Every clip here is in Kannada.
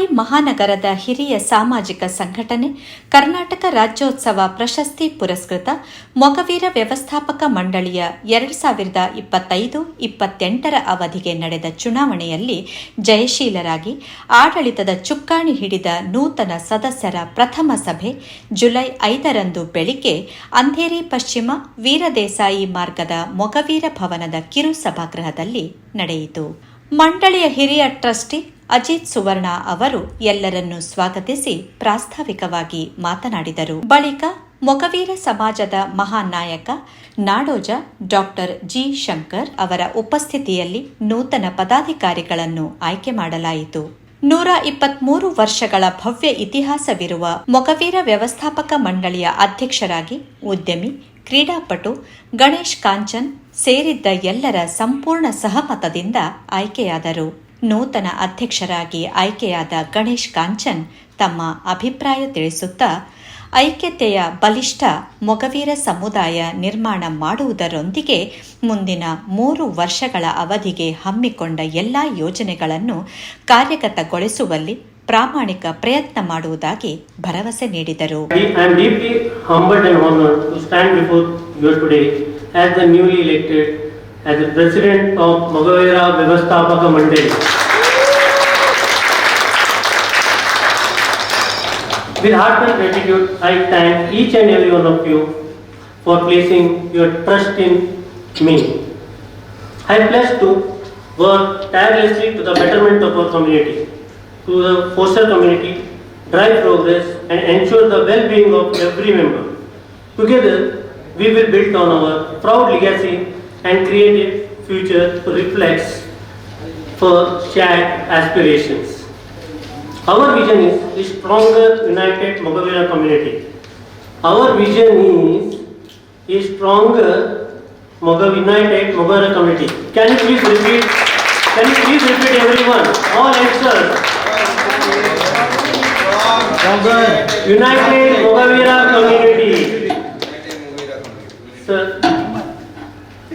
ಮುಂಬೈ ಮಹಾನಗರದ ಹಿರಿಯ ಸಾಮಾಜಿಕ ಸಂಘಟನೆ, ಕರ್ನಾಟಕ ರಾಜ್ಯೋತ್ಸವ ಪ್ರಶಸ್ತಿ ಪುರಸ್ಕೃತ ಮೊಗವೀರ ವ್ಯವಸ್ಥಾಪಕ ಮಂಡಳಿಯ ಎರಡು ಸಾವಿರದ ಇಪ್ಪತ್ತೈದು ಇಪ್ಪತ್ತೆಂಟರ ಅವಧಿಗೆ ನಡೆದ ಚುನಾವಣೆಯಲ್ಲಿ ಜಯಶೀಲರಾಗಿ ಆಡಳಿತದ ಚುಕ್ಕಾಣಿ ಹಿಡಿದ ನೂತನ ಸದಸ್ಯರ ಪ್ರಥಮ ಸಭೆ ಜುಲೈ ಐದರಂದು ಬೆಳಿಗ್ಗೆ ಅಂಧೇರಿ ಪಶ್ಚಿಮ ವೀರದೇಸಾಯಿ ಮಾರ್ಗದ ಮೊಗವೀರ ಭವನದ ಕಿರು ಸಭಾಗೃಹದಲ್ಲಿ ನಡೆಯಿತು. ಮಂಡಳಿಯ ಹಿರಿಯ ಟ್ರಸ್ಟಿ ಅಜಿತ್ ಸುವರ್ಣ ಅವರು ಎಲ್ಲರನ್ನು ಸ್ವಾಗತಿಸಿ ಪ್ರಾಸ್ತಾವಿಕವಾಗಿ ಮಾತನಾಡಿದರು. ಬಳಿಕ ಮೊಗವೀರ ಸಮಾಜದ ಮಹಾನ್ ನಾಯಕ ನಾಡೋಜ ಡಾಕ್ಟರ್ ಜಿ ಶಂಕರ್ ಅವರ ಉಪಸ್ಥಿತಿಯಲ್ಲಿ ನೂತನ ಪದಾಧಿಕಾರಿಗಳನ್ನು ಆಯ್ಕೆ ಮಾಡಲಾಯಿತು. ನೂರ ಇಪ್ಪತ್ಮೂರು ವರ್ಷಗಳ ಭವ್ಯ ಇತಿಹಾಸವಿರುವ ಮೊಗವೀರ ವ್ಯವಸ್ಥಾಪಕ ಮಂಡಳಿಯ ಅಧ್ಯಕ್ಷರಾಗಿ ಉದ್ಯಮಿ, ಕ್ರೀಡಾಪಟು ಗಣೇಶ್ ಕಾಂಚನ್ ಸೇರಿದ್ದ ಎಲ್ಲರ ಸಂಪೂರ್ಣ ಸಹಮತದಿಂದ ಆಯ್ಕೆಯಾದರು. ನೂತನ ಅಧ್ಯಕ್ಷರಾಗಿ ಆಯ್ಕೆಯಾದ ಗಣೇಶ್ ಕಾಂಚನ್ ತಮ್ಮ ಅಭಿಪ್ರಾಯ ತಿಳಿಸುತ್ತಾ, ಐಕ್ಯತೆಯ ಬಲಿಷ್ಠ ಮೊಗವೀರ ಸಮುದಾಯ ನಿರ್ಮಾಣ ಮಾಡುವುದರೊಂದಿಗೆ ಮುಂದಿನ ಮೂರು ವರ್ಷಗಳ ಅವಧಿಗೆ ಹಮ್ಮಿಕೊಂಡ ಎಲ್ಲ ಯೋಜನೆಗಳನ್ನು ಕಾರ್ಯಗತಗೊಳಿಸುವಲ್ಲಿ ಪ್ರಾಮಾಣಿಕ ಪ್ರಯತ್ನ ಮಾಡುವುದಾಗಿ ಭರವಸೆ ನೀಡಿದರು. As the president of Magavera Vyavasthapaka Mandali. With heartfelt gratitude, I thank each and every one of you for placing your trust in me. I am blessed to work tirelessly to the betterment of our community, to the foster community, drive progress and ensure the well-being of every member. Together, we will build on our proud legacy and create a future reflects for shared aspirations. Our vision is a stronger, united Mogavera community. Our vision is a stronger united Mogavera community. Can you please repeat? Can you please repeat everyone? All answers. United Mogavera community. Sir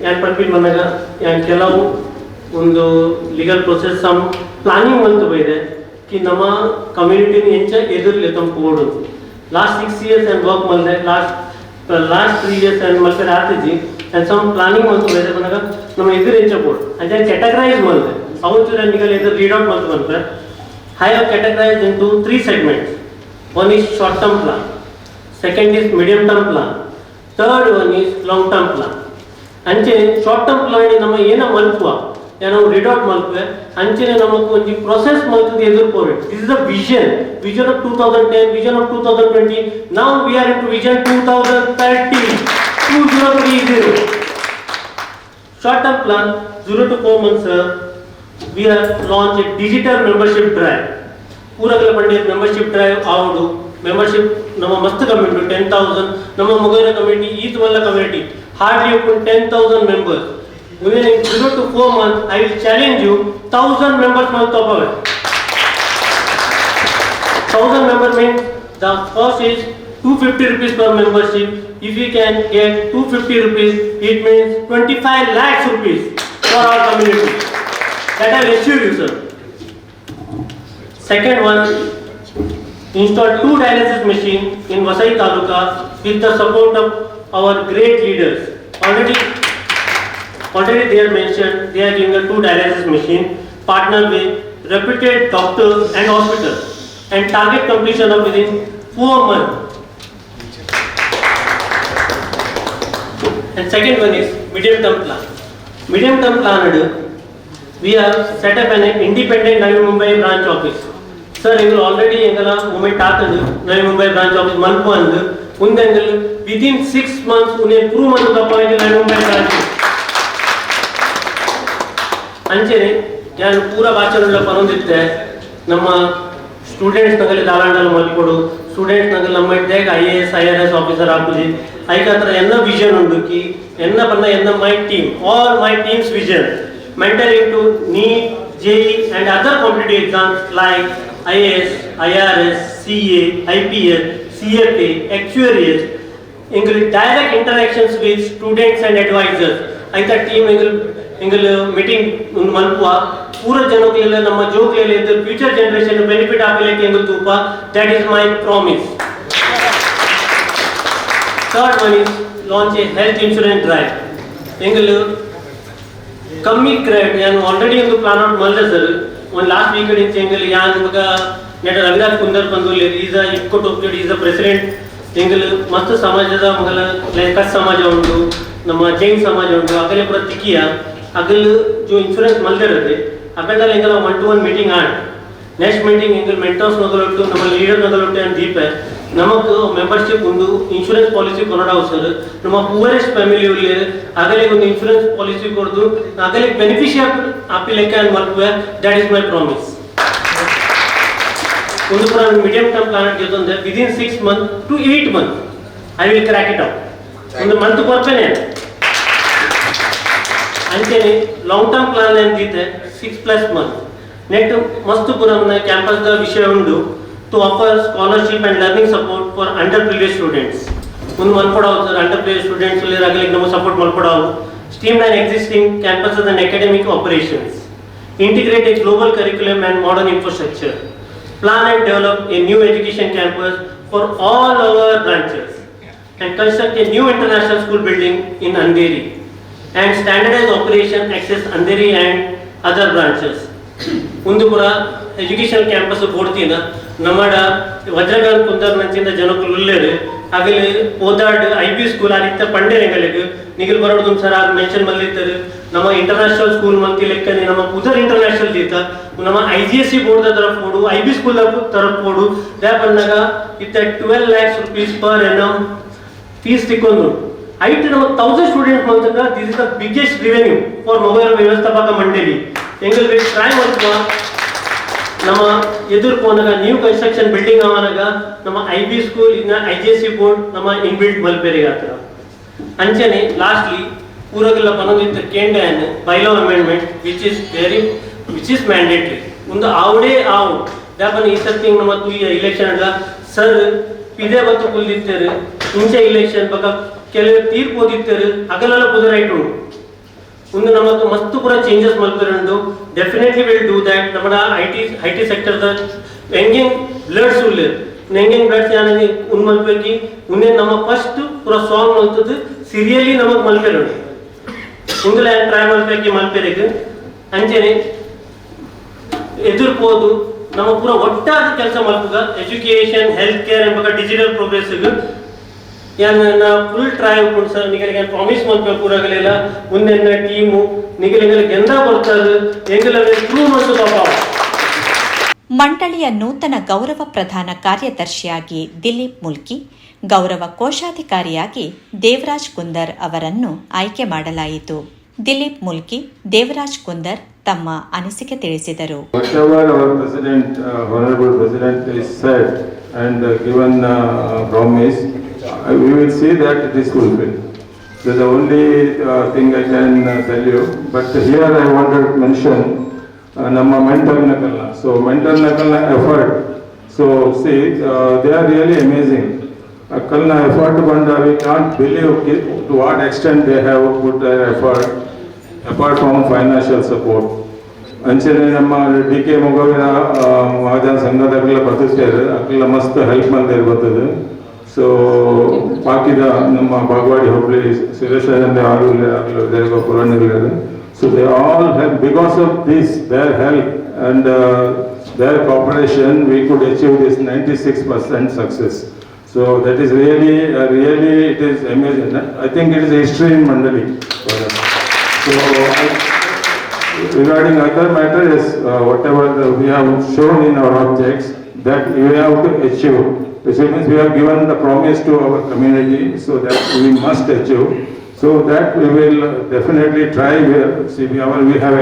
ಯಾನ್ ಪನ್ಪಿನ್ ಬಂದಾಗ ಯಾನ್ ಕೆಲವು ಒಂದು ಲೀಗಲ್ ಪ್ರೊಸೆಸ್ ಸಮ್ ಪ್ಲಾನಿಂಗ್ ಅಂತ ಇದೆ ಕಿ ನಮ್ಮ ಕಮ್ಯುನಿಟಿನ ಹೆಂಚ ಎದುರ್ಲಿ ತಮ್ಮ code last six years and work ಮಾಡಿದೆ last last three years and ಮತ್ತೆ ಆತಿಜಿ ಆ್ಯಂಡ್ ಸಮ್ ಪ್ಲಾನಿಂಗ್ ಅಂತ ಇದೆ ಬಂದಾಗ ನಮ್ಮ ಎದುರು ಹೆಂಚ ಕೋಡ್ ಅದೇ ಕ್ಯಾಟಗರೈಸ್ ಮಾಡಿದೆ ಸೌತ್ ಚೂರ ಎದುರು ರೀಡ್ ಔಟ್ ಮಾಡ್ತು ಬಂದ್ರೆ I have categorised into three segments one is short term plan second is medium term plan third one is long term plan ಅಂಚೆ ಶಾರ್ಟ್ ಟರ್ಮ್ ಪ್ಲಾನ್ ನಮ್ಮ ಏನ ಮಲ್ಪುವ, ಏನೋ ರೆಡ್ ಔಟ್ ಮಲ್ಪೆ ಅಂಚೆನೆ ನಮಕ್ ಒಂಜಿ ಪ್ರೊಸೆಸ್ ಮಲ್ತದ ಎದುರು ಪೋವೆಟ್ this is the vision vision of two thousand ten vision of two thousand twenty ನಾವು we are into vision two thousand thirty two zero three zero short term plan zero to four months we have launch a digital membership drive ಪೂರಗಲ ಪಂಡಿತ್ ಮೆಂಬರ್ಶಿಪ್ ಡ್ರೈವ್ ಆವಡು ಮೆಂಬರ್ಶಿಪ್ ನಮ್ಮ ಮಸ್ತ್ ಕಮ್ಯುನಿಟಿ ಟೆನ್ ತೌಸಂಡ್ ನಮ್ಮ ಮೊಗೈನ ಕಮ್ಯುನಿಟಿ ಈತ್ ಮಲ್ಲ community hardly open 10,000 members. Within zero to four months, I will challenge you 1,000 members from top of it. 1,000 members means the cost is 250 rupees per membership. If we can get 250 rupees, it means 25 lakhs rupees for our community. That I will assure you, sir. Second one, install two dialysis machine in Vasai Taluka with the support of our great leaders. Already, already they are mentioned, they are giving a two dialysis machine, partner with reputed doctors and hospitals, and target completion of within four months. And second one is medium term plan. Medium term plan, we have set up an independent Navi Mumbai branch office. Sir, you already engala Mumbai Tatadu, Navi Mumbai branch office, Manpu ಮಲ್ಪು ಅಂದು ಮುಂದೆ ಎಂಗಲ್ ವಿದಿನ್ ಸಿಕ್ಸ್ ಮಂತ್ಸ್ ಉನ್ನೆ ಪ್ರೂವ್ ಮಂತ್ ತಪ್ಪಾಗಿ ನವಿ ಮುಂಬೈ ಬ್ರಾಂಚ್ ಅಂಚೆನೆ ನಾನು ಪೂರ ಭಾಷೆಗಳ ಪರೊಂದಿದ್ದೆ ನಮ್ಮ ಸ್ಟೂಡೆಂಟ್ಸ್ ನಗಲಿ ದಾಲಾಂಡಲ್ಲಿ ಮಲ್ಕೊಡು ಸ್ಟೂಡೆಂಟ್ಸ್ ನಗಲಿ ನಮ್ಮ ಇದ್ದಾಗ I A I R S officer ಆಗುದು ಐಕ ಹತ್ರ ಎನ್ನ ವಿಷನ್ ಉಂಡು ಕಿ. ಎನ್ನ ಬನ್ನ ಎನ್ನ my team all my teams vision mental NEET J JEE and other competitive exams like I A S I R S C A I P S A actuaries angle direct interactions with students and advisors ಐತ ಟೀಮ್ ಎಂಗಲ್ ಎಂಗಲ್ ಮೀಟಿಂಗ್ ಮಲ್ಪುವ. ಪೂರ ಜನಗಳೆಲ್ಲ ನಮ್ಮ ಜೋಗಲೆಲ್ಲ ಇದ್ದು ಫ್ಯೂಚರ್ ಜನರೇಷನ್ ಬೆನಿಫಿಟ್ ಆಗಲಿಕ್ಕೆ ಎಂದು ತೂಪ that is my promise third one is launch a health insurance drive ಎಂಗಲು ಕಮ್ಮಿ ಕ್ರೆಡಿಟ್ ನಾನು ಆಲ್ರೆಡಿ ಒಂದು ಪ್ಲಾನ್ ಔಟ್ ಮಾಡಿದೆ ಸರ್ ಒಂದು ಲಾಸ್ಟ್ ವೀಕ್ ಎಂಗಲ್ ಯಾನ್ ಮಗ ನೆಡ ರವಿದಾಸ್ ಕುಂದರ್ ಬಂದು ಈಸ್ ಇಟ್ಕೋ ಟೋಪ್ಟೆಡ್ ಈಸ್ ಅ ಪ್ರೆಸಿಡೆಂಟ್ ಎಂಗಲ್ ಮಸ್ತ್ ಸಮಾಜದ ಮಗಲ ಕಚ್ ಸಮಾಜ ಉಂಟು ನಮ್ಮ ಜೈನ್ ಸಮಾಜ ಉಂಟು ಅಗಲೆ ಪೂರ ತಿಕ್ಕಿಯ ಅಗಲ್ ಜೋ ಇನ್ಶೂರೆನ್ಸ್ ಮಲ್ದಿರುತ್ತೆ ಅಗಲ್ದಲ್ಲಿ ಎಂಗಲ್ ಒನ್ ಟು ಒನ್ ಮೀಟಿಂಗ್ ಆಡ್ ನೆಕ್ಸ್ಟ್ ಮೀಟಿಂಗ್ ಎಂಗಲ್ ಮೆಂಟರ್ಸ್ ನಗಲೊಟ್ಟು ನಮ್ಮ ಲೀಡರ್ ನಗಲೊಟ್ಟು ಅಂತ ದೀಪ ನಮಕ್ ಮೆಂಬರ್ಶಿಪ್ ಒಂದು ಇನ್ಶೂರೆನ್ಸ್ ಪಾಲಿಸಿ ಕೊನಡಾವ್ ಸರ್ ನಮ್ಮ ಪೂರೆಸ್ಟ್ ಫ್ಯಾಮಿಲಿ ಉಳ್ಳಿ ಅಗಲಿಗೆ ಒಂದು ಇನ್ಶೂರೆನ್ಸ್ ಪಾಲಿಸಿ ಕೊಡ್ದು ಅಗಲಿಗೆ ಬೆನಿಫಿಷಿಯರ್ ಆಪಿಲೆಕ್ಕ ಅಂಡ್ ಮಲ್ಪುವೆ ದಟ್ ಇಸ್ ಮೈ ಪ್ರಾಮಿಸ್ ಒಂದು ಪುರ medium term plan there within six month to eight month I will crack it out ಒಂದು ಮಂತ್ ಕೊಡ್ತೇನೆ. ಅಂಚೆನೆ ಲಾಂಗ್ ಟರ್ಮ್ ಪ್ಲಾನ್ ಅಂತಿದ್ದೆ ಸಿಕ್ಸ್ ಪ್ಲಸ್ ಮಂತ್ ಪುರ ಕ್ಯಾಂಪಸ್ ದ ವಿಷಯ ಉಂಡು to offer scholarship and learning support for under privilege students ಒಂದು ಮಲ್ಪಡಾವು ಸರ್ ಅಂಡರ್ ಪ್ರಿವಿಲೇಜ್ ಸ್ಟೂಡೆಂಟ್ಸ್ ರಗಲಿ ನಮ್ಮ support ಮಲ್ಪಡಾವು steam and existing campus and academic operations integrated global curriculum and modern infrastructure plan and develop a new education campus for all our branches, and construct a new international school building in Andheri, and standardize operation access Andheri and other branches. ಒಂದು ಪುರ ಎಜುಕೇಶನ್ ಕ್ಯಾಂಪಸ್ ಕೊಡ್ತೀನ ನಮ್ಮಡ ವಜ್ರಗಾನ್ ಕುಂದರ್ ನಂಚಿಂದ ಜನಕ್ಕೂ ಆಗಲಿ ಓದಾಡ್ ಐ ಬಿ ಸ್ಕೂಲ್ ಆದಿತ್ತ ಪಂಡೆ ನೆಗಲಿಗೆ ನಿಗಲ್ ಬರೋದು ಸರ್ ಆಗ ಮೆನ್ಷನ್ ಮಲ್ಲಿತ್ತಾರೆ ನಮ್ಮ ಇಂಟರ್ನ್ಯಾಷನಲ್ ಸ್ಕೂಲ್ ಮಂತಿ ಲೆಕ್ಕನೆ ನಮ್ಮ ಉದರ್ ಇಂಟರ್ನ್ಯಾಷನಲ್ ದೀತ, ನಮ್ಮ I G S C board ತರಫ್ ಕೊಡು ಐ ಬಿ ಸ್ಕೂಲ್ ತರಫ್ ಕೊಡು. ದ್ಯಾ ಬಂದಾಗ ಇತ್ತ twelve lakhs rupees per annum fees ತಿಕ್ಕೊಂಡು ಐಟ್ ನಮ್ಮ ತೌಸಂಡ್ ಸ್ಟೂಡೆಂಟ್ ಬಂದಾಗ this is the biggest revenue for mobile ವ್ಯವಸ್ಥಾಪಕ ಮಂಡಳಿ. ಎಂಗಲ್ ಟ್ರೈ ಮಾಡ್ಕೋ. ನಮ್ಮ ಎದುರು ಹೋದಾಗ ನ್ಯೂ ಕನ್ಸ್ಟ್ರಕ್ಷನ್ ಬಿಲ್ಡಿಂಗ್ ಅವನಾಗ ನಮ್ಮ ಐ ಬಿ ಸ್ಕೂಲ್ ಇನ್ನ ಐ ಜಿ ಸಿ ಬೋರ್ಡ್ ನಮ್ಮ ಇನ್ಬಿಲ್ಟ್ ಮಲ್ಪೇರಿಗೆ ಆತರ ಅಂಚನೆ ಲಾಸ್ಟ್ಲಿ ಊರಾಗೆಲ್ಲ ಬಂದಿದ್ದ ಕೇಂದ್ರ bylaw amendment which is very which is mandatory ಒಂದು ಆವಡೇ ಆವು. ಯಾಕಂದ್ರೆ ಈ ಸರ್ತಿ ನಮ್ಮ ಈ ಇಲೆಕ್ಷನ್ ಅಲ್ಲ. ಸರ್ ಇದೇ ಬತ್ತು ಕುಲ್ದಿತ್ತರು. ಇಂಚೆ ಇಲೆಕ್ಷನ್ ಬಗ್ಗೆ ಕೆಲವು ತೀರ್ಪು ಓದಿತ್ತರು. ಹಗಲೆಲ್ಲ ಉಂಟು ಒಂದು ನಮ್ಮದು ಮಸ್ತ್ ಪೂರ ಚೇಂಜಸ್ ಮಲ್ಪಿರಂಡು ಡೆಫಿನೆಟ್ಲಿ ವಿಲ್ ಡೂ ದಟ್ ನಮ್ಮ I T I T sector ಹೆಂಗೆಂಗ್ bloods ಉಳ್ಳಿ ಹೆಂಗಿನ ಬ್ಲಡ್ಸ್ ಯಾರಿಗೆ ಉನ್ ಮಲ್ಪೇಕಿ ಮುಂದೆ ನಮ್ಮ ಫಸ್ಟ್ ಪೂರ ಸಾಂಗ್ ಮಲ್ತದ್ದು ಸಿರಿಯಲಿ ನಮಗೆ ಮಲ್ಪೇರಂಡು ಇಂದುಲ ಟ್ರೈ ಮಲ್ಪೇಕಿ ಮಲ್ಪೇರಿಗೆ? ಅಂಚೆನೆ ಎದುರ್ಬೋದು. ನಮ್ಮ ಪೂರ ಒಟ್ಟಾದ ಕೆಲಸ ಮಲ್ಪುಗ ಎಜುಕೇಶನ್ ಹೆಲ್ತ್ ಕೇರ್ ಎಂಬ ಡಿಜಿಟಲ್ ಪ್ರೋಗ್ರೆಸ್ಗೆ ಯಾನ್ ಫುಲ್ ಟ್ರೈ ಉಂಟು ಸರ್ ನಿಗಲಿಗೆ ಪ್ರಾಮಿಸ್ ಮಾಡ್ಬೇಕು ಪೂರಾಗಲೆಲ್ಲ ಮುಂದೆನ್ನ ಟೀಮು ನಿಗಲಿಗೆ ಗೆಂದ ಬರ್ತಾರೆ ಎಂಗಲ ಪ್ರೂವ್ ಮಾಡ್ತದಪ್ಪ ಪಾಪ ಮಂಡಳಿಯ ನೂತನ ಗೌರವ ಪ್ರಧಾನ ಕಾರ್ಯದರ್ಶಿಯಾಗಿ ದಿಲೀಪ್ ಮುಲ್ಕಿ ಗೌರವ ಕೋಶಾಧಿಕಾರಿಯಾಗಿ ದೇವರಾಜ್ ಕುಂದರ್ ಅವರನ್ನು ಆಯ್ಕೆ ಮಾಡಲಾಯಿತು. ದಿಲೀಪ್ ಮುಲ್ಕಿ ದೇವರಾಜ್ ಕುಂದರ್ ತಮ್ಮ ಅನಿಸಿಕೆ ತಿಳಿಸಿದರು. Whatever our uh, uh, uh, uh, we will see that it is fulfilled. That's the only uh, thing I can uh, tell you. But here I want to mention uh, ನಮ್ಮ mental nakala. So mental nakala effort. So see, uh, they are really amazing. ಅಕ್ಕಲ್ನ effort ಬಂದ believe ki- to what extent they have put their effort apart from financial support. ಅಂಚನೆ ನಮ್ಮ ಡಿ ಕೆ ಮೊಗವಿನ ಮಹಾಜನ ಸಂಘದಾಗಲೆಲ್ಲ ಪ್ರತಿಷ್ಠೆ ಅಕ್ಕೆಲ್ಲ ಮಸ್ತ್ ಹೆಲ್ಪ್ ಮಾಡ್ತಾ ಬರ್ತದೆ ಸೊ ಬಾಕಿದ ನಮ್ಮ ಬಾಗವಾಡಿ ಹೋಬಳಿ ಸುರೇಶ್ ಯಾರು ಇಲ್ಲ ಆಗಲಿ ದೇವ ಪುರಾಣಿಗಳಿದೆ. So they all help because of this their help and their cooperation we could achieve this ninety six percent success so that is really really it is amazing I think it is history in ಮಂಡಲಿ so Regarding other matters, uh, whatever the- we have shown in our objects, that we have to achieve. Which means we have given the promise to our community, so that we must achieve. So that we will definitely try, we have- see, we have, we have.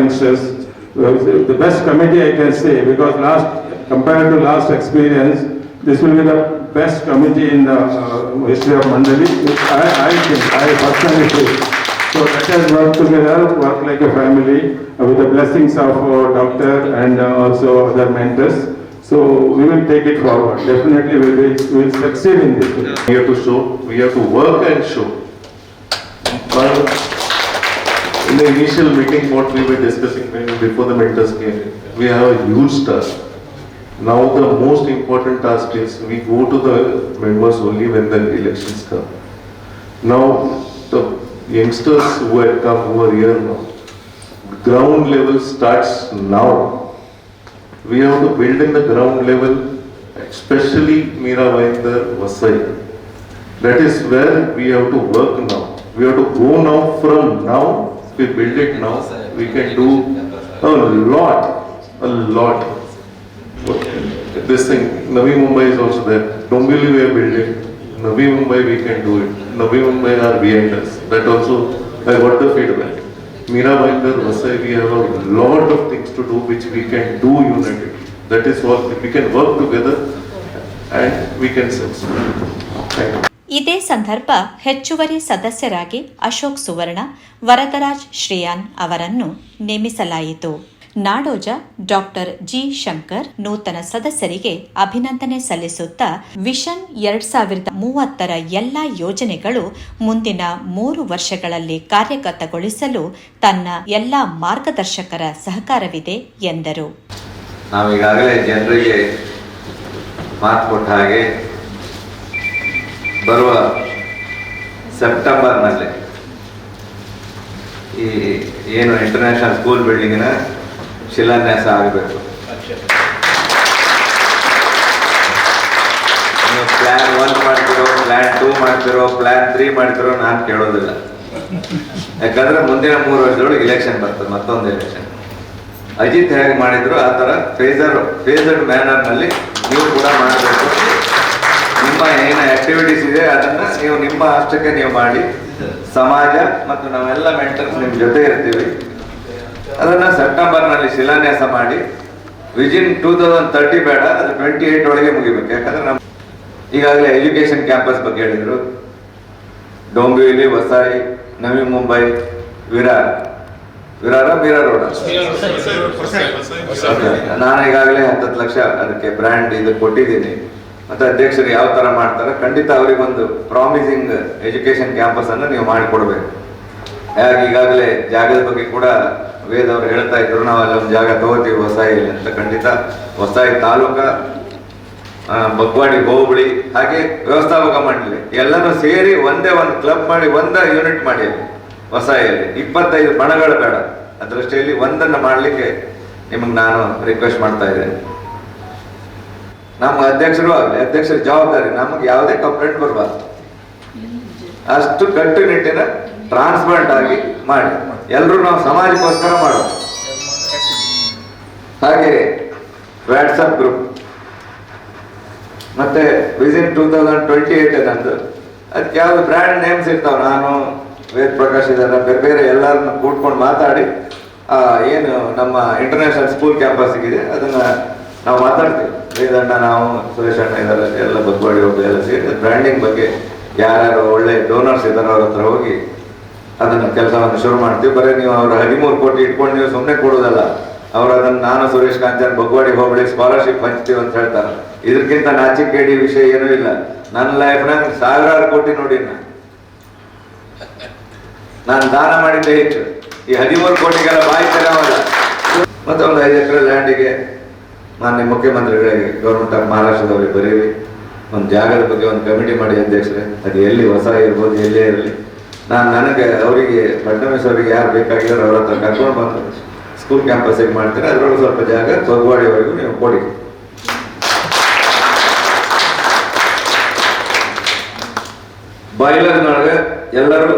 Well, The best committee I can say, because last, compared to last experience, this will be the best committee in the uh, history of Mandali. I, I think, I personally feel. So let us work together, work like a family uh, with the blessings of our doctor and uh, also other mentors. So we will take it forward. Definitely we will, we will succeed in this. We have to show, we have to work and show. But in the initial meeting, what we were discussing before the mentors came, we have a huge task. Now the most important task is we go to the members only when the elections come. Now the youngsters who had come are here now, ground level starts now. We have to build in the ground level, especially Meera Bhainder Vasai. That is where we have to work now. We have to go now from now, we build it now, we can do a lot, a lot. This thing, Navi Mumbai is also there, Dombili we are building, Navi Mumbai we can do it, Navi Mumbai are behind us, that also, I got the feedback. Bhainder, Vasai, we have a lot of things to do which we can do united. That is what, we can work together and we can succeed. ಇದೇ ಸಂದರ್ಭ ಹೆಚ್ಚುವರಿ ಸದಸ್ಯರಾಗಿ ಅಶೋಕ್ ಸುವರ್ಣ ವರದರಾಜ್ ಶ್ರೇಯಾನ್ ಅವರನ್ನು ನೇಮಿಸಲಾಯಿತು ನಾಡೋಜ ಡಾಕ್ಟರ್ ಜಿ ಶಂಕರ್ ನೂತನ ಸದಸ್ಯರಿಗೆ ಅಭಿನಂದನೆ ಸಲ್ಲಿಸುತ್ತಾ ವಿಷನ್ ಎರಡ್ ಸಾವಿರದ ಮೂವತ್ತರ ಎಲ್ಲ ಯೋಜನೆಗಳು ಮುಂದಿನ ಮೂರು ವರ್ಷಗಳಲ್ಲಿ ಕಾರ್ಯಗತಗೊಳಿಸಲು ತನ್ನ ಎಲ್ಲ ಮಾರ್ಗದರ್ಶಕರ ಸಹಕಾರವಿದೆ ಎಂದರು. ನಾವೀಗಾಗಲೇ ಜನರಿಗೆ ಮಾತು ಕೊಟ್ಟ ಹಾಗೆ ಬರುವ ಸೆಪ್ಟೆಂಬರ್ನಲ್ಲಿ ಈ ಏನು ಇಂಟರ್ನ್ಯಾಷನಲ್ ಸ್ಕೂಲ್ ಬಿಲ್ಡಿಂಗಿನ ಶಿಲಾನ್ಯಾಸ ಆಗಬೇಕು. ನೀವು ಪ್ಲ್ಯಾನ್ ಒನ್ ಮಾಡ್ತಿರೋ ಪ್ಲ್ಯಾನ್ ಟೂ ಮಾಡ್ತಿರೋ ಪ್ಲ್ಯಾನ್ ತ್ರೀ ಮಾಡ್ತಿರೋ ನಾನು ಕೇಳೋದಿಲ್ಲ. ಯಾಕಂದ್ರೆ ಮುಂದಿನ ಮೂರು ವರ್ಷದೊಳಗೆ ಇಲೆಕ್ಷನ್ ಬರ್ತದೆ ಮತ್ತೊಂದು ಎಲೆಕ್ಷನ್ ಅಜಿತ್ ಹೇಗೆ ಮಾಡಿದ್ರು ಆ ಥರ ಫೇಸರ್ ಫೇಸರ್ಡ್ ಮ್ಯಾನರ್ನಲ್ಲಿ ನೀವು ಕೂಡ ಮಾಡಬೇಕು. ನಿಮ್ಮ ಏನು ಆಕ್ಟಿವಿಟೀಸ್ ಇದೆ ಅದನ್ನ ನೀವು ನಿಮ್ಮ ಅಷ್ಟಕ್ಕೆ ನೀವು ಮಾಡಿ. ಸಮಾಜ ಮತ್ತು ನಾವೆಲ್ಲ ಮೆಂಟರ್ಸ್ ನಿಮ್ಮ ಜೊತೆ ಇರ್ತೀವಿ. ಅದನ್ನ ಸೆಪ್ಟೆಂಬರ್ನಲ್ಲಿ ಶಿಲಾನ್ಯಾಸ ಮಾಡಿ ವಿಜಿನ್ ಟೂ ತೌಸಂಡ್ ತರ್ಟಿ ಬೇಡ ಅದು ಟ್ವೆಂಟಿ ಏಟ್ ಒಳಗೆ ಮುಗಿಬೇಕು. ಯಾಕಂದ್ರೆ ನಮ್ಮ ಈಗಾಗಲೇ ಎಜುಕೇಶನ್ ಕ್ಯಾಂಪಸ್ ಬಗ್ಗೆ ಹೇಳಿದ್ರು. ಡೋಂಬಿವಿಲಿ ವಸಾಯಿ ನವಿ ಮುಂಬೈ ವಿರಾರ್. ವಿರಾರ ಮೀರಾ ರೋಡ್. ನಾನು ಈಗಾಗಲೇ ಹತ್ತತ್ತು ಲಕ್ಷ ಅದಕ್ಕೆ ಬ್ರ್ಯಾಂಡ್ ಇದು ಕೊಟ್ಟಿದ್ದೀನಿ. ಮತ್ತು ಅಧ್ಯಕ್ಷರು ಯಾವ ತರ ಮಾಡ್ತಾರೆ ಖಂಡಿತ ಅವರಿಗೊಂದು ಪ್ರಾಮಿಸಿಂಗ್ ಎಜುಕೇಷನ್ ಕ್ಯಾಂಪಸ್ ಅನ್ನು ನೀವು ಮಾಡಿಕೊಡ್ಬೇಕು. ಯಾಕೆ ಈಗಾಗಲೇ ಜಾಗದ ಬಗ್ಗೆ ಕೂಡ ವೇದ ಅವರು ಹೇಳ್ತಾ ಇದ್ರು ನಾವು ಅಲ್ಲಿ ಒಂದು ಜಾಗ ತಗೋತೀವಿ ಹೊಸಾಯಿಲಿ ಅಂತ. ಖಂಡಿತ ಹೊಸಾಯಿ ತಾಲೂಕ ಬಗ್ವಾಡಿ ಹೋಬಳಿ ಹಾಗೆ ವ್ಯವಸ್ಥಾಪಕ ಮಂಡಳಿ. ಎಲ್ಲರೂ ಸೇರಿ ಒಂದೇ ಒಂದು ಕ್ಲಬ್ ಮಾಡಿ ಒಂದೇ ಯೂನಿಟ್ ಮಾಡಿ ಹೊಸಾಯಲ್ಲಿ ಇಪ್ಪತ್ತೈದು ಬಣಗಳು ಬೇಡ. ಅದೃಷ್ಟಿಯಲ್ಲಿ ದೃಷ್ಟಿಯಲ್ಲಿ ಒಂದನ್ನು ಮಾಡಲಿಕ್ಕೆ ನಿಮಗೆ ನಾನು ರಿಕ್ವೆಸ್ಟ್ ಮಾಡ್ತಾ ಇದ್ದೇನೆ. ನಮ್ಮ ಅಧ್ಯಕ್ಷರು ಆಗಲಿ ಅಧ್ಯಕ್ಷರ ಜವಾಬ್ದಾರಿ ನಮಗೆ ಯಾವುದೇ ಕಂಪ್ಲೇಂಟ್ ಬರಬಾರ್ದು ಅಷ್ಟು ಕಟ್ಟುನಿಟ್ಟಿನ ಟ್ರಾನ್ಸ್ಪರೆಂಟ್ ಆಗಿ ಮಾಡಿ. ಎಲ್ಲರೂ ನಾವು ಸಮಾಜಕ್ಕೋಸ್ಕರ ಮಾಡೋಣ ಹಾಗೆ ವ್ಯಾಟ್ಸಪ್ ಗ್ರೂಪ್ ಮತ್ತೆ vision two thousand twenty eight ಅದಂದು. ಅದಕ್ಕೆ ಯಾವ್ದು ಬ್ರ್ಯಾಂಡ್ ನೇಮ್ಸ್ ಇರ್ತಾವ, ನಾನು, ವೇದ್ ಪ್ರಕಾಶ್ ಇದನ್ನ ಬೇರೆ ಬೇರೆ ಎಲ್ಲರನ್ನ ಕೂಡ್ಕೊಂಡು ಮಾತಾಡಿ ಏನು ನಮ್ಮ ಇಂಟರ್ನ್ಯಾಷನಲ್ ಸ್ಕೂಲ್ ಕ್ಯಾಂಪಸ್ ಇದೆ ಅದನ್ನ ನಾವು ಮಾತಾಡ್ತೀವಿ. ವೇದಣ್ಣ ನಾವು, ಸುರೇಶ್ ಅಣ್ಣ ಇದೆಲ್ಲ ಎಲ್ಲ ಬಗ್ವಾಡಿ ಹೋಗಿ ಎಲ್ಲ ಸೇರಿ ಬ್ರ್ಯಾಂಡಿಂಗ್ ಬಗ್ಗೆ ಯಾರ್ಯಾರು ಒಳ್ಳೆ ಡೋನರ್ಸ್ ಇದ್ದಾರೋ ಅವ್ರ ಹತ್ರ ಹೋಗಿ ಅದನ್ನ ಕೆಲಸವನ್ನು ಶುರು ಮಾಡ್ತೀವಿ. ಬರೀ ನೀವು ಅವ್ರ ಹದಿಮೂರು ಕೋಟಿ ಇಟ್ಕೊಂಡು ನೀವು ಸುಮ್ಮನೆ ಕೊಡೋದಲ್ಲ. ಅವ್ರು ಅದನ್ನ ನಾನು ಸುರೇಶ್ ಕಾಂಚನ್ ಬಗ್ವಾಡಿ ಹೋಗ್ಬಿಡಿ ಸ್ಕಾಲರ್ಶಿಪ್ ಹಂಚ್ತೀವಿ ಅಂತ ಹೇಳ್ತಾರೆ. ಇದಕ್ಕಿಂತ ನಾಚಿಕೇಡಿ ವಿಷಯ ಏನೂ ಇಲ್ಲ. ನನ್ನ ಲೈಫ್ನಾಗ ಸಾವಿರಾರು ಕೋಟಿ ನೋಡಿ ನಾನು ದಾನ ಮಾಡಿದ್ದೆ ಹೆಚ್ಚು. ಈ ಹದಿಮೂರು ಕೋಟಿಗೆಲ್ಲ ಬಾಯಿ ತೆರವಲ್ಲ ಮತ್ತೆ ಒಂದು ಐದು ಎಕರೆ ಲ್ಯಾಂಡಿಗೆ ಮಾನ್ಯ ಮುಖ್ಯಮಂತ್ರಿಗಳಿಗೆ ಗೌರ್ಮೆಂಟ್ ಆಫ್ ಮಹಾರಾಷ್ಟ್ರದವ್ರಿಗೆ ಬರೀರಿ. ಒಂದು ಜಾಗದ ಬಗ್ಗೆ ಒಂದು ಕಮಿಟಿ ಮಾಡಿ ಅಧ್ಯಕ್ಷರೇ. ಅದು ಎಲ್ಲಿ ಹೊಸ ಇರ್ಬೋದು, ಎಲ್ಲೇ ಇರಲಿ. ನಾನು ನನಗೆ ಅವರಿಗೆ ಫಡ್ನವೀಸ್ ಅವರಿಗೆ ಯಾರು ಬೇಕಾಗಿರೋ ಅವ್ರ ಹತ್ರ ಕರ್ಕೊಂಡು ಬಂದು ಸ್ಕೂಲ್ ಕ್ಯಾಂಪಸ್ಸಿಗೆ ಮಾಡ್ತೀನಿ. ಅದರೊಳಗೆ ಸ್ವಲ್ಪ ಜಾಗ ಬಗ್ವಾಡಿವರೆಗೂ ನೀವು ಕೊಡಿ. ಬಾಯ್ಲರ್ನೊಳಗೆ ಎಲ್ಲರೂ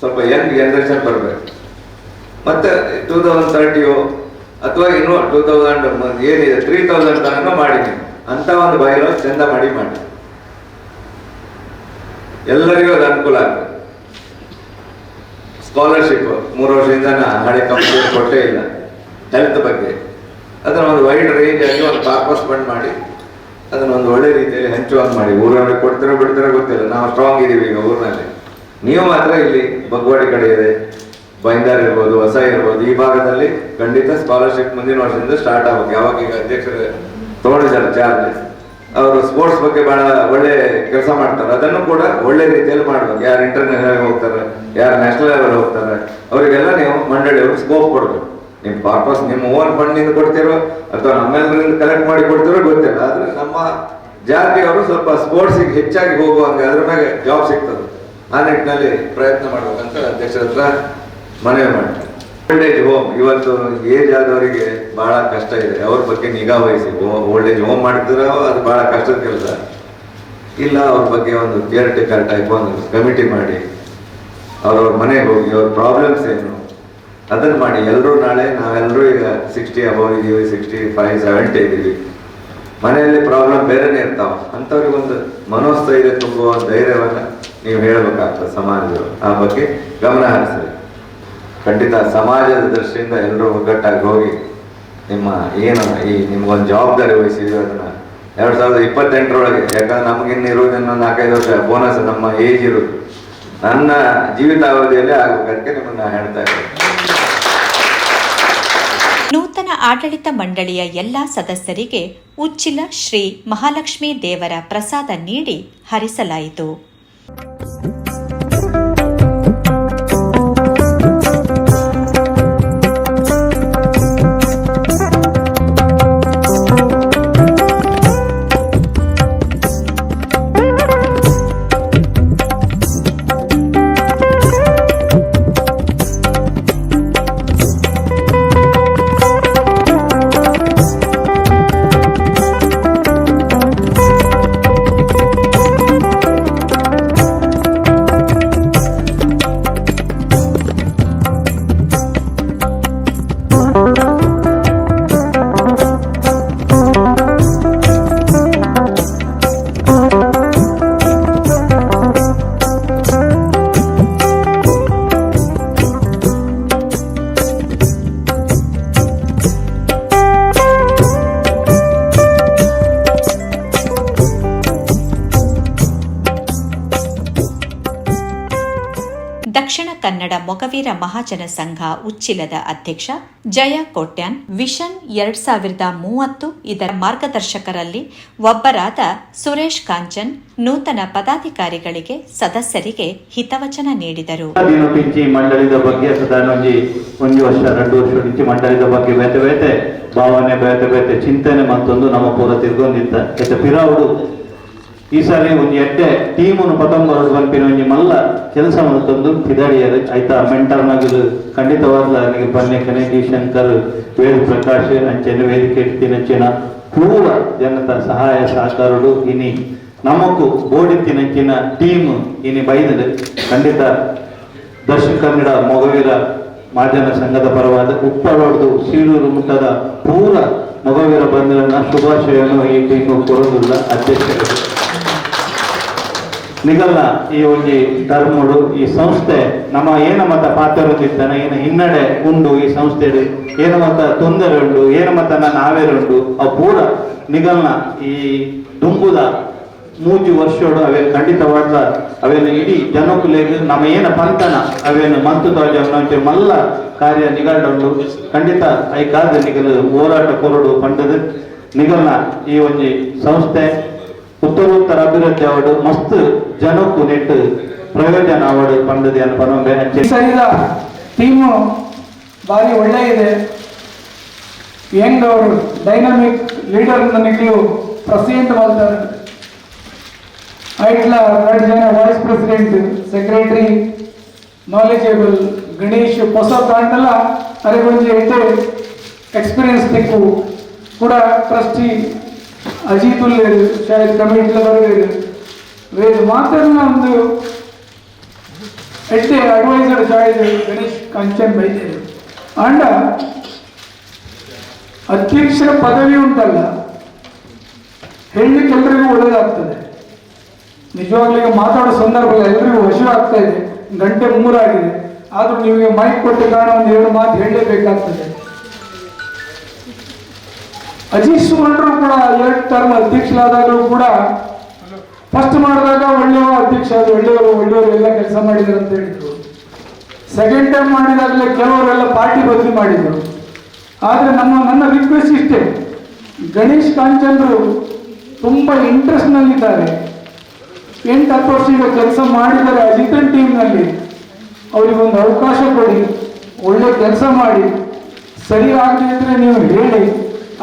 ಸ್ವಲ್ಪ ಯಂಗ್ ಜನರೇಷನ್ ಬರಬೇಕು. ಮತ್ತೆ ಟೂ ತೌಸಂಡ್ ತರ್ಟಿಯೋ ಅಥವಾ ಇನ್ನೂ ಟೂ ತೌಸಂಡ್ ಏನಿದೆ ತ್ರೀ ತೌಸಂಡ್ ತನಕ ಮಾಡಿದ್ದೀನಿ. ಅಂತ ಒಂದು ಬಾಯ್ಲರ್ ಚಂದ ಮಾಡಿ ಮಾಡಿ. ಎಲ್ಲರಿಗೂ ಅದು ಅನುಕೂಲ ಆಗ್ತದೆ ಸ್ಕಾಲರ್ಶಿಪ್ ಮೂರು ವರ್ಷದಿಂದ ಹಳೆ ಕಂಪ್ನಿ ಕೊಟ್ಟೇ ಇಲ್ಲ. ಹೆಲ್ತ್ ಬಗ್ಗೆ. ಅದನ್ನ ಒಂದು ವೈಡ್ ರೇಂಜ್ ಆಗಿ ಒಂದು ಕಾರ್ಪಸ್ ಫಂಡ್ ಮಾಡಿ, ಅದನ್ನ ಒಂದು ಒಳ್ಳೆ ರೀತಿಯಲ್ಲಿ ಹಂಚುವಂಗ್ ಮಾಡಿ. ಊರವ್ರಿಗೆ ಕೊಡ್ತಾರೋ ಬಿಡ್ತಾರೋ ಗೊತ್ತಿಲ್ಲ. ನಾವು ಸ್ಟ್ರಾಂಗ್ ಇದೀವಿ ಈಗ ಊರಿನಲ್ಲಿ. ನೀವು ಮಾತ್ರ ಇಲ್ಲಿ ಬಗ್ವಾಡಿ ಕಡೆ ಇದೆ. ಬೈಂದಾರ್ ಇರ್ಬೋದು, ಹೊಸ ಇರ್ಬೋದು. ಈ ಭಾಗದಲ್ಲಿ ಖಂಡಿತ ಸ್ಕಾಲರ್ಶಿಪ್ ಮುಂದಿನ ವರ್ಷದಿಂದ ಸ್ಟಾರ್ಟ್ ಆಗುತ್ತೆ ಯಾವಾಗ ಈಗ ಅಧ್ಯಕ್ಷರು ತಗೊಂಡಿದ್ದಾರೆ ಚಾರ್ಜ್ ಅವರು ಸ್ಪೋರ್ಟ್ಸ್ ಬಗ್ಗೆ ಬಹಳ ಒಳ್ಳೆ ಕೆಲಸ ಮಾಡ್ತಾರೆ. ಅದನ್ನು ಕೂಡ ಒಳ್ಳೆ ರೀತಿಯಲ್ಲಿ ಮಾಡ್ಬೇಕು. ಯಾರು ಇಂಟರ್ನ್ಯಾಷನಲ್ ಹೋಗ್ತಾರೆ, ಯಾರು ನ್ಯಾಷನಲ್ ಲೆವೆಲ್ ಹೋಗ್ತಾರೆ, ಅವರಿಗೆಲ್ಲ ನೀವು ಮಂಡಳಿಯವರು ಸ್ಕೋಪ್ ಕೊಡ್ಬೇಕು. ನಿಮ್ ವಾಪಸ್ ನಿಮ್ಮ ಓನ್ ಫಂಡಿಂದ ಕೊಡ್ತಿರೋ ಅಥವಾ ನಮ್ಮೆಲ್ಲರಿಂದ ಕಲೆಕ್ಟ್ ಮಾಡಿ ಕೊಡ್ತಿರೋ ಗೊತ್ತಿಲ್ಲ. ಆದ್ರೆ ನಮ್ಮ ಜಾತಿಯವರು ಸ್ವಲ್ಪ ಸ್ಪೋರ್ಟ್ಸಿಗೆ ಹೆಚ್ಚಾಗಿ ಹೋಗುವಂಗೆ ಅದ್ರ ಮೇಲೆ ಜಾಬ್ ಸಿಗ್ತದೆ. ಆ ನಿಟ್ಟಿನಲ್ಲಿ ಪ್ರಯತ್ನ ಮಾಡ್ಬೇಕಂತ ಅಧ್ಯಕ್ಷರ ಹತ್ರ ಮನವಿ ಮಾಡ್ತೀನಿ. ಓಲ್ಡ್ ಏಜ್ ಹೋಮ್ ಇವತ್ತು ಏಜ್ ಆದವರಿಗೆ ಬಹಳ ಕಷ್ಟ ಇದೆ. ಅವ್ರ ಬಗ್ಗೆ ನಿಗಾ ವಹಿಸಿ. ಓಲ್ಡ್ ಏಜ್ ಹೋಮ್ ಮಾಡಿದ್ರೆ ಅದು ಬಹಳ ಕಷ್ಟದ ಕೆಲಸ. ಇಲ್ಲ, ಅವ್ರ ಬಗ್ಗೆ ಒಂದು ಕೇರ್ ಟೇಕರ್ ಟೈಪ್ ಒಂದು ಕಮಿಟಿ ಮಾಡಿ. ಅವ್ರವ್ರ ಮನೆಗೆ ಹೋಗಿ, ಅವ್ರ ಪ್ರಾಬ್ಲಮ್ಸ್ ಏನು? ಅದನ್ನ ಮಾಡಿ. ಎಲ್ಲರೂ ನಾಳೆ ನಾವೆಲ್ಲರೂ ಈಗ ಸಿಕ್ಸ್ಟಿ ಅಬೌವ್ ಇದೀವಿ ಸಿಕ್ಸ್ಟಿ ಫೈವ್ ಸೆವೆಂಟಿ ಇದೀವಿ. ಮನೆಯಲ್ಲಿ ಪ್ರಾಬ್ಲಮ್ ಬೇರೆನೇ ಇರ್ತಾವ. ಅಂಥವ್ರಿಗೊಂದು ಮನೋಸ್ಥೈರ್ಯ ತುಂಬುವ ಧೈರ್ಯವನ್ನು ನೀವು ಹೇಳ್ಬೇಕಾಗ್ತದೆ ಸಮಾಜದವರು. ಆ ಬಗ್ಗೆ ಗಮನ ಹರಿಸ್ರಿ. ಖಂಡಿತ ಸಮಾಜದ ದೃಷ್ಟಿಯಿಂದ ಎಲ್ಲರೂ ಒಗ್ಗಟ್ಟಾಗಿ ಹೋಗಿ ನಿಮ್ಮ ಏನು ಈ ನಿಮ್ಗೊಂದು ಜವಾಬ್ದಾರಿ ವಹಿಸಿದ್ವಿ ಅದನ್ನ ಎರಡ್ ಸಾವಿರದ ಇಪ್ಪತ್ತೆಂಟರೊಳಗೆ. ಯಾಕಂದ್ರೆ ನಮಗಿನ್ನು ಇನ್ನೊಂದು ನಾಲ್ಕೈದು ವರ್ಷ ಬೋನಸ್ ನಮ್ಮ ಏಜ್ ಇರೋದು ನನ್ನ ಜೀವಿತಾವಧಿಯಲ್ಲಿ ಆಗ್ಬೇಕಂತ ನಿಮ್ಮನ್ನ ಹೇಳ್ತಾ ಇದ್ದೀನಿ. ನೂತನ ಆಡಳಿತ ಮಂಡಳಿಯ ಎಲ್ಲಾ ಸದಸ್ಯರಿಗೆ ಉಚ್ಚಿಲ ಶ್ರೀ ಮಹಾಲಕ್ಷ್ಮೀ ದೇವರ ಪ್ರಸಾದ ನೀಡಿ ಹರಿಸಲಾಯಿತು. ಮೊಗವೀರ ಮಹಾಜನ ಸಂಘ ಉಚ್ಚಿಲದ ಅಧ್ಯಕ್ಷ ಜಯ ಕೋಟ್ಯಾನ್, ವಿಷನ್ ಎರಡ್ ಸಾವಿರದ ಮೂವತ್ತು ಇದರ ಮಾರ್ಗದರ್ಶಕರಲ್ಲಿ ಒಬ್ಬರಾದ ಸುರೇಶ್ ಕಾಂಚನ್ ನೂತನ ಪದಾಧಿಕಾರಿಗಳಿಗೆ ಸದಸ್ಯರಿಗೆ ಹಿತವಚನ ನೀಡಿದರು. ಮಂಡಳಿದ ಬಗ್ಗೆ ಒಂದು ವರ್ಷ, ಎರಡು ವರ್ಷ ಮಂಡಳಿದ ಬಗ್ಗೆ ಭಾವನೆ, ಬೇತೆ ಬೇತೆ ಚಿಂತನೆ ಮತ್ತೊಂದು ನಮ್ಮ ಪೂರ ತಿರ್ಗೊಂಡಿದ್ದ ಪಿರಾವುಡು ಈ ಸಾರಿ ಒಂಜಿ ಎಡ್ಡೆ ಟೀಮನ್ನು ವರ್ಷ ಬಂಪಿನ ಒಂಜಿ ಮಲ್ಲ ಕೆಲಸ ಮತ್ತೊಂದು ಪಿದಾಡಿಯರು ಆಯ್ತಾ ಮೆಂಟರ್ ನಗಲು ಖಂಡಿತವಾಗ್ಲ ನನಗೆ ಬನ್ನೆ ಕನೇಜಿ ಶಂಕರ್ ವೇದ ಪ್ರಕಾಶ್ ಅಂಚೆನ ವೇದಿಕೆ ತಿನಚ್ಚಿನ ಪೂರ ಜನತ ಸಹಾಯ ಸಹಕಾರಡು ಇನಿ. ನಮಕು ಬೋಡಿತ್ತಿನಕ್ಕಿನ ಟೀಮ್ ಇನಿ ಬೈದಲು ಖಂಡಿತ ದಕ್ಷಿಣ ಕನ್ನಡ ಮೊಗವೀರ ಮಾಧ್ಯಮ ಸಂಘದ ಪರವಾದ ಉಪ್ಪಳೋಡ್ದು ಸೀಳೂರು ಮುಟ್ಟದ ಪೂರ ಮೊಗವೀರ ಬಂಧುಗಳನ್ನ ಶುಭಾಶಯವನ್ನು ಈ ಟೀಮ್ ಕೊಡೋದಿಲ್ಲ. ಅಧ್ಯಕ್ಷರು. ನಿಗಲ್ಲ ಈ ಒಂದು ಧರ್ಮಗಳು, ಈ ಸಂಸ್ಥೆ, ನಮ್ಮ ಏನ ಮತ ಪಾತ್ರ ಏನು ಹಿನ್ನಡೆ ಉಂಡು ಈ ಸಂಸ್ಥೆ ಏನ ಮತ ತೊಂದರೆ ಉಂಡು, ಏನ ಮತ ನನ್ನ ಆವೇರುಂಡು ಅವು ಪೂರ ನಿಗಲ್ನ ಈ ದುಂಬುದ ಮೂಜಿ ವರ್ಷೋಡು ಅವೇನು ಖಂಡಿತವಾದ ಅವೇನು ಇಡೀ ಜನಕುಲೆಗೆ ನಮ್ಮ ಏನ ಪಂತನ ಅವೇನು ಮಂತು ತೋಜ ಮಲ್ಲ ಕಾರ್ಯ ನಿಗಲ್ಡು ಖಂಡಿತ ಐಕಾದ ನಿಗಲು ಹೋರಾಟ ಕೊರಡು ಪಂಡದ ನಿಗಲ್ನ ಈ ಒಂದು ಸಂಸ್ಥೆ ಉತ್ತರೋತ್ತರ ಅಭಿವೃದ್ಧಿ ಅವರು ಮಸ್ತ್ ಜನಕ್ಕೂ ನೆಟ್ಟು ಪ್ರಯೋಜನ ಅವಡು ಪಂಡದಿ ಅನ್ನ ಬಂದೆ ಸರಿದ ಟೀಮು ಭಾರಿ ಒಳ್ಳೆ ಇದೆ. ಹೆಂಗ್ ಅವರು ಡೈನಾಮಿಕ್ ಲೀಡರ್ ನನಗೆ ಪ್ರಸಿದ್ಧ ಮಾಡ್ತಾರೆ. ಐಟ್ಲ ಎರಡು ಜನ vice president secretary knowledgeable Ganesh, ಹೊಸ ದಾಂಡಲ ಅರೆಗೊಂಜಿ ಎಕ್ಸ್ಪೀರಿಯನ್ಸ್ ತಿಕ್ಕು ಕೂಡ ಟ್ರಸ್ಟಿ ಅಜಿತ್ ಉಲ್ಲೇರು ಶಾಯದ್ ಕಮಿಟಿಲ ಬರಬೇಕು ರೇದು ಮಾತ್ರನ ಒಂದು ಎಡ್ಡೆ ಅಡ್ವೈಸರ್ ಶಾಯದ್ ಗಣೇಶ್ ಕಂಚನ್ ಬೈದೇರು ಅಂಡ ಅಧ್ಯಕ್ಷರ ಪದವಿ ಉಂಟಲ್ಲ ಹೆಣ್ಣು ಎಲ್ರಿಗೂ ಒಳ್ಳೆಯದಾಗ್ತದೆ ನಿಜವಾಗ್ಲೂ ಈಗ ಮಾತಾಡೋ ಸಂದರ್ಭ ಎಲ್ರಿಗೂ ಆಗ್ತಾ ಇದೆ, ಗಂಟೆ ಮೂರಾಗಿದೆ. ಆದರೂ ನಿಮಗೆ ಮೈಕ್ ಕೊಟ್ಟ ಕಾರಣ ಒಂದು ಎರಡು ಮಾತು ಹೇಳಲೇಬೇಕಾಗ್ತದೆ. ಅಜಿತ್ ಸುಮಂಡ್ರು ಕೂಡ ಎರಡು ಟರ್ಮ್ ಅಧ್ಯಕ್ಷರಾದಾಗಲೂ ಕೂಡ ಫಸ್ಟ್ ಮಾಡಿದಾಗ ಒಳ್ಳೆಯವರು ಅಧ್ಯಕ್ಷ ಒಳ್ಳೆಯವರು ಒಳ್ಳೆಯವರು ಎಲ್ಲ ಕೆಲಸ ಮಾಡಿದ್ರು ಅಂತ ಹೇಳಿದ್ರು. ಸೆಕೆಂಡ್ ಟೈಮ್ ಮಾಡಿದಾಗಲೇ ಕೆಲವರೆಲ್ಲ ಪಾರ್ಟಿ ಬದಲಿ ಮಾಡಿದರು. ಆದರೆ ನಮ್ಮ, ನನ್ನ ರಿಕ್ವೆಸ್ಟ್ ಇಷ್ಟೇ. ಗಣೇಶ್ ಕಾಂಚನ್ರು ತುಂಬ ಇಂಟ್ರೆಸ್ಟ್ನಲ್ಲಿದ್ದಾರೆ ಎಂಟು, ಹತ್ತು ವರ್ಷ ಈಗ ಕೆಲಸ ಮಾಡಿದ್ದಾರೆ ಅಜಿತನ್ ಟೀಮ್ನಲ್ಲಿ ಅವರಿಗೊಂದು ಅವಕಾಶ ಕೊಡಿ, ಒಳ್ಳೆ ಕೆಲಸ ಮಾಡಿ. ಸರಿ ಆಗಲಿ ಇದ್ರೆ ನೀವು ಹೇಳಿ.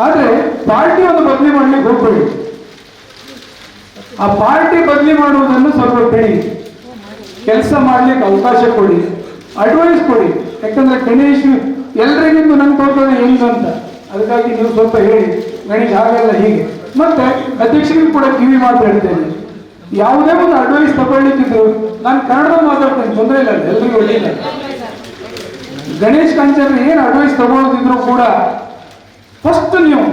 ಆದರೆ ಪಾರ್ಟಿಯನ್ನು ಬದಲಿ ಮಾಡ್ಲಿಕ್ಕೆ ಹೋಗ್ಬೇಡಿ. ಆ ಪಾರ್ಟಿ ಬದಲಿ ಮಾಡುವುದನ್ನು ಸ್ವಲ್ಪ ಬಿಡಿ. ಕೆಲಸ ಮಾಡ್ಲಿಕ್ಕೆ ಅವಕಾಶ ಕೊಡಿ. ಅಡ್ವೈಸ್ ಕೊಡಿ. ಯಾಕಂದ್ರೆ ಗಣೇಶ್ ಎಲ್ರಿಗಿಂತ ನಂಗೆ ತೋರ್ತದೆ ಹೆಂಗ್ ಅಂತ ಅದಕ್ಕಾಗಿ ನೀವು ಸ್ವಲ್ಪ ಹೇಳಿ. ಗಣೇಶ್ ಆಗಲ್ಲ ಹೀಗೆ. ಮತ್ತೆ ಅಧ್ಯಕ್ಷರಿಗೂ ಕೂಡ ಕಿವಿ ಮಾತು ಹೇಳ್ತೇನೆ. ಯಾವುದೇ ಒಂದು ಅಡ್ವೈಸ್ ತಗೊಳ್ಳಿಕ್ಕಿದ್ರು ನಾನು ಕನ್ನಡ ಮಾತಾಡ್ತೇನೆ, ತೊಂದರೆ ಇಲ್ಲ, ಎಲ್ರಿಗೂ ಒಳ್ಳೆಯ ಗಣೇಶ್ ಕಂಚರ್ ಏನು ಅಡ್ವೈಸ್ ತಗೊಳ್ಳೋದಿದ್ರು ಕೂಡ ಫಸ್ಟ್ ನೀವು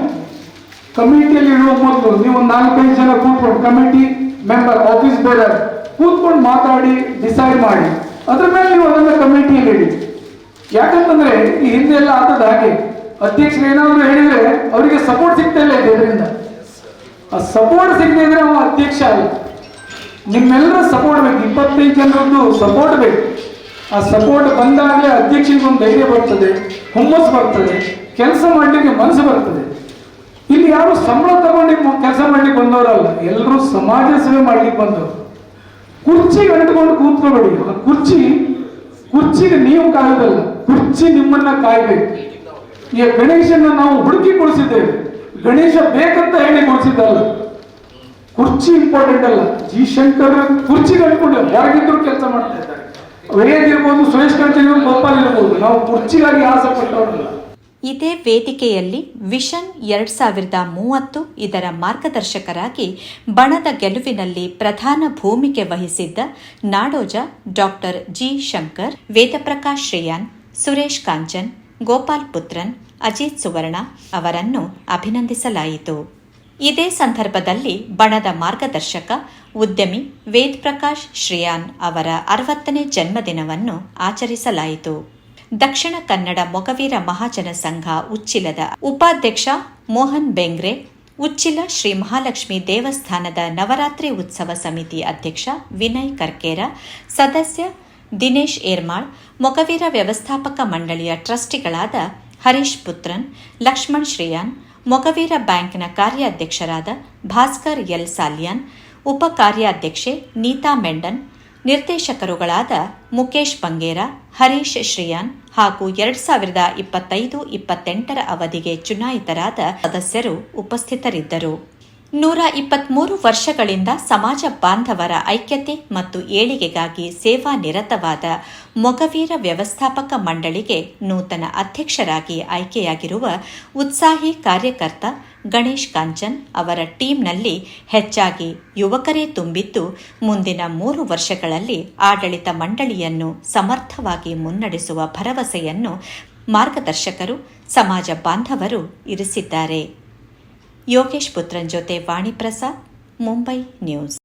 ಕಮಿಟಿಯಲ್ಲಿ ಇಡುವ ಮೊದಲು ನೀವು ನಾಲ್ಕೈದು ಜನ ಕೂತ್ಕೊಂಡು ಕಮಿಟಿ ಮೆಂಬರ್, ಆಫೀಸ್ ಬೇರರ್ ಕೂತ್ಕೊಂಡು ಮಾತಾಡಿ ಡಿಸೈಡ್ ಮಾಡಿ. ಅದ್ರ ಮೇಲೆ ನೀವು ಅದನ್ನ ಕಮಿಟಿಯಲ್ಲಿ ಇಡಿ. ಯಾಕಂತಂದ್ರೆ ಈ ಹಿಂದೆ ಎಲ್ಲ ಆತದ ಹಾಗೆ. ಅಧ್ಯಕ್ಷರು ಏನಾದರೂ ಹೇಳಿದ್ರೆ ಅವರಿಗೆ ಸಪೋರ್ಟ್ ಸಿಗ್ತಾ ಇಲ್ಲ ಇದರಿಂದ. ಆ ಸಪೋರ್ಟ್ ಸಿಗದೆ ಇದ್ರೆ ಅವ ಅಧ್ಯಕ್ಷ ಅಲ್ಲ. ನಿಮ್ಮೆಲ್ಲರ ಸಪೋರ್ಟ್ ಬೇಕು. ಇಪ್ಪತ್ತೈದು ಜನರದ್ದು ಸಪೋರ್ಟ್ ಬೇಕು. ಆ ಸಪೋರ್ಟ್ ಬಂದಾಗಲೇ ಅಧ್ಯಕ್ಷನಿಗೆ ಒಂದು ಧೈರ್ಯ ಬರ್ತದೆ, ಹುಮ್ಮಸ್ ಬರ್ತದೆ, ಕೆಲಸ ಮಾಡಲಿಕ್ಕೆ ಮನಸ್ಸು ಬರ್ತದೆ. ಇಲ್ಲಿ ಯಾರು ಸಂಬಳ ತಗೊಂಡು ಕೆಲಸ ಮಾಡ್ಲಿಕ್ಕೆ ಬಂದವರಲ್ಲ ಎಲ್ಲರೂ ಸಮಾಜ ಸೇವೆ ಮಾಡ್ಲಿಕ್ಕೆ ಬಂದವರು. ಕುರ್ಚಿ ಅಂಟ್ಕೊಂಡು ಕೂತ್ಕೋಬೇಡಿ, ಆ ಕುರ್ಚಿ, ಕುರ್ಚಿಗೆ ನೀವು ಕಾಯೋದಲ್ಲ, ಕುರ್ಚಿ ನಿಮ್ಮನ್ನ ಕಾಯ್ಬೇಕು. ಈ ಗಣೇಶನ ನಾವು ಹುಡುಕಿ ಕೊಡಿಸಿದ್ದೇವೆ ಗಣೇಶ ಬೇಕಂತ ಹೇಳಿ ಕೊಡಿಸಿದ್ದಲ್ಲ ಕುರ್ಚಿ ಇಂಪಾರ್ಟೆಂಟ್ ಅಲ್ಲ, ಜಿ ಶಂಕರ್ ಕುರ್ಚಿಗೆ ಅಂಟ್ಕೊಂಡು ಯಾರಿಗಿದ್ರು ಕೆಲಸ ಮಾಡ್ತಾ ಇದ್ದಾರೆ. ವೇದ್ ಇರ್ಬೋದು ಸುರೇಶ್ ಇರ್ಬೋದು ನಾವು ಕುರ್ಚಿಗಾಗಿ ಆಸೆ ಪಟ್ಟವರಲ್ಲ ಇದೇ ವೇದಿಕೆಯಲ್ಲಿ ವಿಷನ್ ಎರಡ್ ಸಾವಿರದ ಮೂವತ್ತು ಇದರ ಮಾರ್ಗದರ್ಶಕರಾಗಿ ಬಣದ ಗೆಲುವಿನಲ್ಲಿ ಪ್ರಧಾನ ಭೂಮಿಕೆ ವಹಿಸಿದ್ದ ನಾಡೋಜ ಡಾಕ್ಟರ್ ಜಿ ಶಂಕರ್, ವೇದಪ್ರಕಾಶ್ ಶ್ರೇಯಾನ್, ಸುರೇಶ್ ಕಾಂಚನ್, ಗೋಪಾಲ್ ಪುತ್ರನ್, ಅಜಿತ್ ಸುವರ್ಣ ಅವರನ್ನು ಅಭಿನಂದಿಸಲಾಯಿತು. ಇದೇ ಸಂದರ್ಭದಲ್ಲಿ ಬಣದ ಮಾರ್ಗದರ್ಶಕ ಉದ್ಯಮಿ ವೇದ್ ಪ್ರಕಾಶ್ ಶ್ರೇಯಾನ್ ಅವರ ಅರವತ್ತನೇ ಜನ್ಮದಿನವನ್ನು ಆಚರಿಸಲಾಯಿತು. ದಕ್ಷಿಣ ಕನ್ನಡ ಮೊಗವೀರ ಮಹಾಜನ ಸಂಘ ಉಚ್ಚಿಲದ ಉಪಾಧ್ಯಕ್ಷ ಮೋಹನ್ ಬೆಂಗ್ರೆ, ಉಚ್ಚಿಲ ಶ್ರೀ ಮಹಾಲಕ್ಷ್ಮಿ ದೇವಸ್ಥಾನದ ನವರಾತ್ರಿ ಉತ್ಸವ ಸಮಿತಿ ಅಧ್ಯಕ್ಷ ವಿನಯ್ ಕರ್ಕೇರ, ಸದಸ್ಯ ದಿನೇಶ್ ಏರ್ಮಾಳ್, ಮೊಗವೀರ ವ್ಯವಸ್ಥಾಪಕ ಮಂಡಳಿಯ ಟ್ರಸ್ಟಿಗಳಾದ ಹರೀಶ್ ಪುತ್ರನ್, ಲಕ್ಷ್ಮಣ್ ಶ್ರೇಯಾನ್ ಮೊಗವೀರ ಬ್ಯಾಂಕ್ನ ಕಾರ್ಯಾಧ್ಯಕ್ಷರಾದ ಭಾಸ್ಕರ್ ಎಲ್ ಸಾಲಿಯಾನ್, ಉಪ ಕಾರ್ಯಾಧ್ಯಕ್ಷೆ ನೀತಾ ಮೆಂಡನ್, ನಿರ್ದೇಶಕರುಗಳಾದ ಮುಕೇಶ್ ಬಂಗೇರ, ಹರೀಶ್ ಶ್ರೇಯಾನ್ ಹಾಗೂ ಎರಡ್ ಸಾವಿರದ ಇಪ್ಪತ್ತೈದು ಇಪ್ಪತ್ತೆಂಟರ ಅವಧಿಗೆ ಚುನಾಯಿತರಾದ ಸದಸ್ಯರು ಉಪಸ್ಥಿತರಿದ್ದರು. ನೂರ ಇಪ್ಪತ್ಮೂರು ವರ್ಷಗಳಿಂದ ಸಮಾಜ ಬಾಂಧವರ ಐಕ್ಯತೆ ಮತ್ತು ಏಳಿಗೆಗಾಗಿ ಸೇವಾ ನಿರತವಾದ ಮೊಗವೀರ ವ್ಯವಸ್ಥಾಪಕ ಮಂಡಳಿಗೆ ನೂತನ ಅಧ್ಯಕ್ಷರಾಗಿ ಆಯ್ಕೆಯಾಗಿರುವ ಉತ್ಸಾಹಿ ಕಾರ್ಯಕರ್ತ ಗಣೇಶ್ ಕಾಂಚನ್ ಅವರ ಟೀಮ್ನಲ್ಲಿ ಹೆಚ್ಚಾಗಿ ಯುವಕರೇ ತುಂಬಿದ್ದು ಮುಂದಿನ ಮೂರು ವರ್ಷಗಳಲ್ಲಿ ಆಡಳಿತ ಮಂಡಳಿಯನ್ನು ಸಮರ್ಥವಾಗಿ ಮುನ್ನಡೆಸುವ ಭರವಸೆಯನ್ನು ಮಾರ್ಗದರ್ಶಕರು, ಸಮಾಜ ಬಾಂಧವರು ಇರಿಸಿದ್ದಾರೆ. ಯೋಗೇಶ್ ಪುತ್ರನ್ ಜೊತೆ ವಾಣಿ ಪ್ರಸಾದ್ ಮುಂಬೈ ನ್ಯೂಸ್.